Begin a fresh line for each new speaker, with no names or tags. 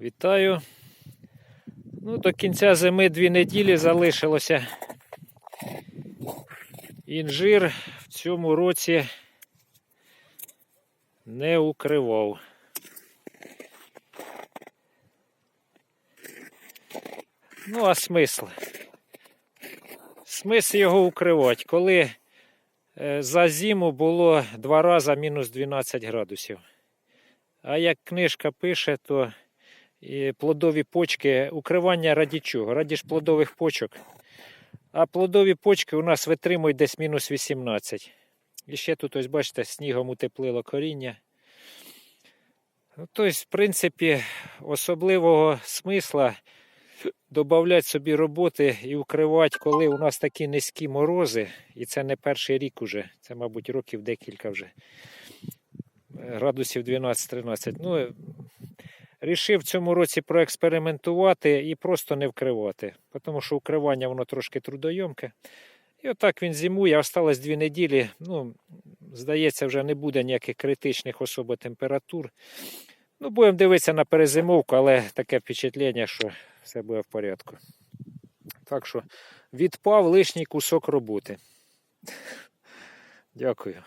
Вітаю. Ну, до кінця зими дві неділі залишилося. Інжир в цьому році не укривав. Ну, а смисл? Смисл його укривати, коли е, за зиму було два рази мінус 12 градусів. А як книжка пише, то і плодові почки, укривання раді чого? Раді ж плодових почок. А плодові почки у нас витримують десь мінус 18. І ще тут, ось бачите, снігом утеплило коріння. Ну, тобто, в принципі, особливого смисла додати собі роботи і укривати, коли у нас такі низькі морози, і це не перший рік уже, це, мабуть, років декілька вже. Градусів 12-13. Ну, Рішив в цьому році проекспериментувати і просто не вкривати, тому що укривання воно трошки трудойомке. І отак він зимує, осталось дві неділі. Ну, здається, вже не буде ніяких критичних особо температур. Ну, будемо дивитися на перезимовку, але таке впечатлення, що все буде в порядку. Так що відпав лишній кусок роботи. Дякую.